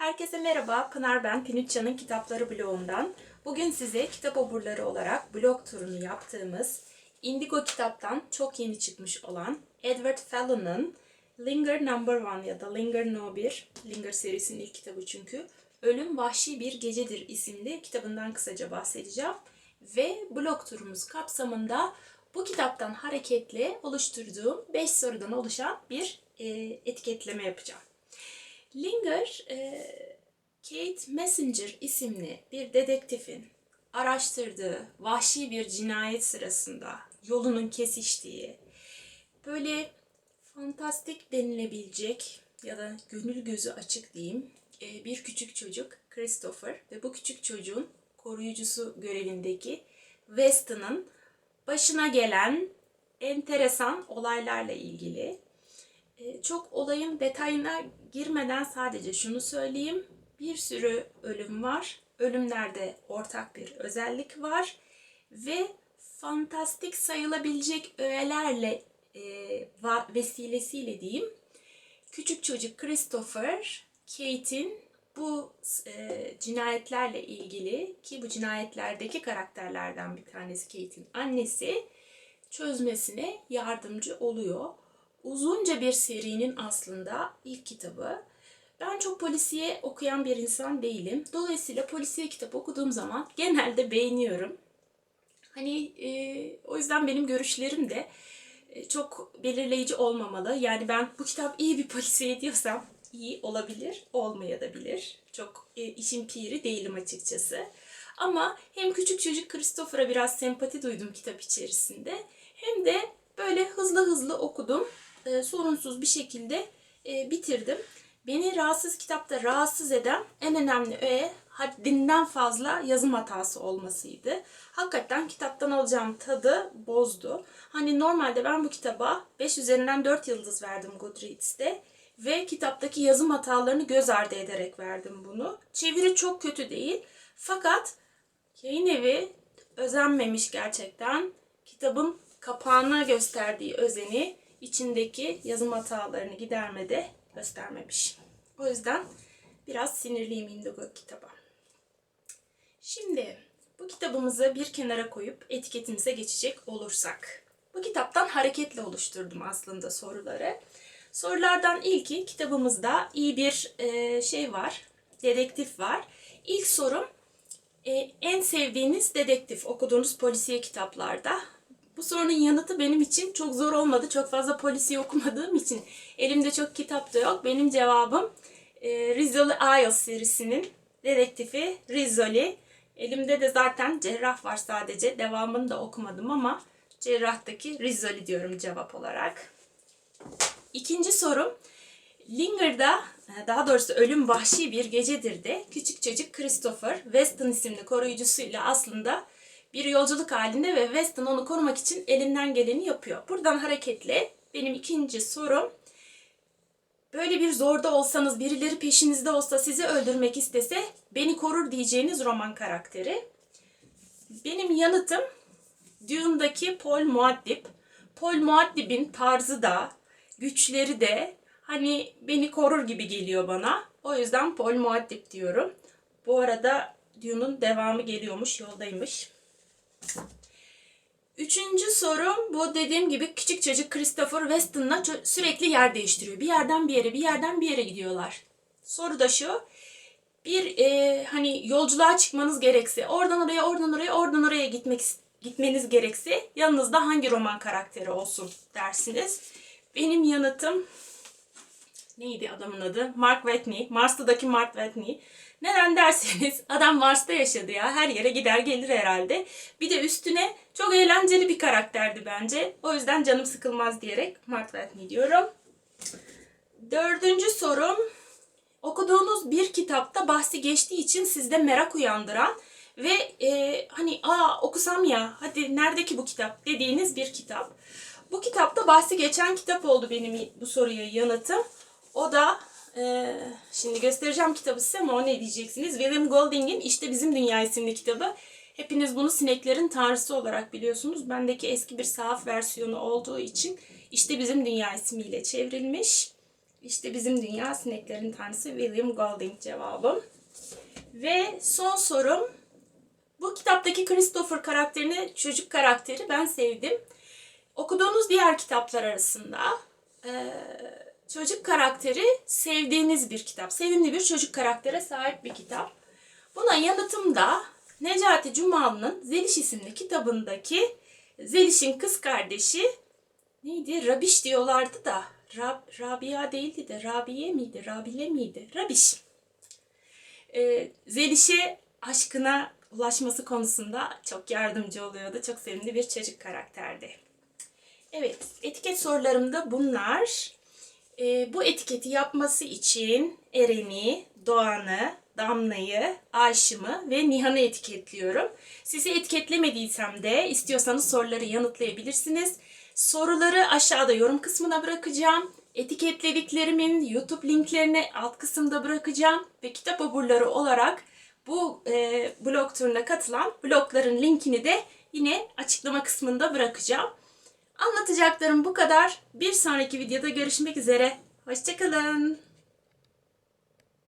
Herkese merhaba, Pınar ben, Pinütça'nın Kitapları bloğundan. Bugün size kitap oburları olarak blog turunu yaptığımız Indigo kitaptan çok yeni çıkmış olan Edward Fallon'ın Linger Number One ya da Linger No 1, Linger serisinin ilk kitabı çünkü, Ölüm Vahşi Bir Gecedir isimli kitabından kısaca bahsedeceğim. Ve blog turumuz kapsamında bu kitaptan hareketle oluşturduğum 5 sorudan oluşan bir e, etiketleme yapacağım. Linger, e, Kate Messenger isimli bir dedektifin araştırdığı vahşi bir cinayet sırasında yolunun kesiştiği, böyle fantastik denilebilecek ya da gönül gözü açık diyeyim e, bir küçük çocuk Christopher ve bu küçük çocuğun koruyucusu görevindeki Weston'ın başına gelen enteresan olaylarla ilgili çok olayın detayına girmeden sadece şunu söyleyeyim. Bir sürü ölüm var. Ölümlerde ortak bir özellik var. Ve fantastik sayılabilecek öğelerle e, vesilesiyle diyeyim. Küçük çocuk Christopher, Kate'in bu e, cinayetlerle ilgili ki bu cinayetlerdeki karakterlerden bir tanesi Kate'in annesi çözmesine yardımcı oluyor uzunca bir serinin aslında ilk kitabı. Ben çok polisiye okuyan bir insan değilim. Dolayısıyla polisiye kitap okuduğum zaman genelde beğeniyorum. Hani e, o yüzden benim görüşlerim de e, çok belirleyici olmamalı. Yani ben bu kitap iyi bir polisiye diyorsam iyi olabilir, olmayabilir. Çok e, işin piri değilim açıkçası. Ama hem küçük çocuk Christopher'a biraz sempati duydum kitap içerisinde. Hem de böyle hızlı hızlı okudum. E, sorunsuz bir şekilde e, bitirdim. Beni rahatsız kitapta rahatsız eden en önemli öğe haddinden fazla yazım hatası olmasıydı. Hakikaten kitaptan alacağım tadı bozdu. Hani normalde ben bu kitaba 5 üzerinden 4 yıldız verdim Goodreads'te. Ve kitaptaki yazım hatalarını göz ardı ederek verdim bunu. Çeviri çok kötü değil. Fakat yayın evi özenmemiş gerçekten. Kitabın kapağına gösterdiği özeni içindeki yazım hatalarını gidermede göstermemiş. O yüzden biraz sinirliyim Indigo kitaba. Şimdi bu kitabımızı bir kenara koyup etiketimize geçecek olursak. Bu kitaptan hareketle oluşturdum aslında soruları. Sorulardan ilki kitabımızda iyi bir e, şey var, dedektif var. İlk sorum e, en sevdiğiniz dedektif okuduğunuz polisiye kitaplarda bu sorunun yanıtı benim için çok zor olmadı. Çok fazla polisi okumadığım için elimde çok kitap da yok. Benim cevabım e, Rizzoli Isles serisinin dedektifi Rizzoli. Elimde de zaten cerrah var sadece. Devamını da okumadım ama cerrahtaki Rizzoli diyorum cevap olarak. İkinci sorum Linger'da daha doğrusu Ölüm Vahşi Bir Gecedir de küçük çocuk Christopher Weston isimli koruyucusuyla aslında bir yolculuk halinde ve Weston onu korumak için elinden geleni yapıyor. Buradan hareketle benim ikinci sorum böyle bir zorda olsanız birileri peşinizde olsa sizi öldürmek istese beni korur diyeceğiniz roman karakteri. Benim yanıtım Dune'daki Paul Muad'Dib. Paul Muad'Dib'in tarzı da güçleri de hani beni korur gibi geliyor bana. O yüzden Paul Muad'Dib diyorum. Bu arada Dune'un devamı geliyormuş, yoldaymış. Üçüncü sorum bu dediğim gibi küçük çocuk Christopher Weston'la sürekli yer değiştiriyor. Bir yerden bir yere, bir yerden bir yere gidiyorlar. Soru da şu. Bir e, hani yolculuğa çıkmanız gerekse, oradan oraya, oradan oraya, oradan oraya gitmek gitmeniz gerekse yanınızda hangi roman karakteri olsun dersiniz. Benim yanıtım neydi adamın adı? Mark Watney. Mars'taki Mark Watney. Neden derseniz adam Mars'ta yaşadı ya. Her yere gider gelir herhalde. Bir de üstüne çok eğlenceli bir karakterdi bence. O yüzden canım sıkılmaz diyerek Mark Watney diyorum. Dördüncü sorum. Okuduğunuz bir kitapta bahsi geçtiği için sizde merak uyandıran ve e, hani aa okusam ya hadi nerede ki bu kitap dediğiniz bir kitap. Bu kitapta bahsi geçen kitap oldu benim bu soruya yanıtım. O da e, şimdi göstereceğim kitabı size ama o ne diyeceksiniz? William Golding'in İşte Bizim Dünya isimli kitabı. Hepiniz bunu sineklerin tanrısı olarak biliyorsunuz. Bendeki eski bir sahaf versiyonu olduğu için İşte Bizim Dünya ismiyle çevrilmiş. İşte bizim dünya sineklerin tanrısı William Golding cevabım. Ve son sorum. Bu kitaptaki Christopher karakterini, çocuk karakteri ben sevdim. Okuduğunuz diğer kitaplar arasında eee, çocuk karakteri sevdiğiniz bir kitap. Sevimli bir çocuk karaktere sahip bir kitap. Buna yanıtım da Necati Cumalı'nın Zeliş isimli kitabındaki Zeliş'in kız kardeşi neydi? Rabiş diyorlardı da. Rab, Rabia değildi de Rabiye miydi? Rabile miydi? Rabiş. Ee, Zeliş'e aşkına ulaşması konusunda çok yardımcı oluyordu. Çok sevimli bir çocuk karakterdi. Evet, etiket sorularım da bunlar. Ee, bu etiketi yapması için Eren'i, Doğan'ı, Damla'yı, Ayşım'ı ve Nihan'ı etiketliyorum. Sizi etiketlemediysem de istiyorsanız soruları yanıtlayabilirsiniz. Soruları aşağıda yorum kısmına bırakacağım. Etiketlediklerimin YouTube linklerini alt kısımda bırakacağım. Ve kitap oburları olarak bu e, blog turuna katılan blogların linkini de yine açıklama kısmında bırakacağım. Anlatacaklarım bu kadar. Bir sonraki videoda görüşmek üzere. Hoşçakalın.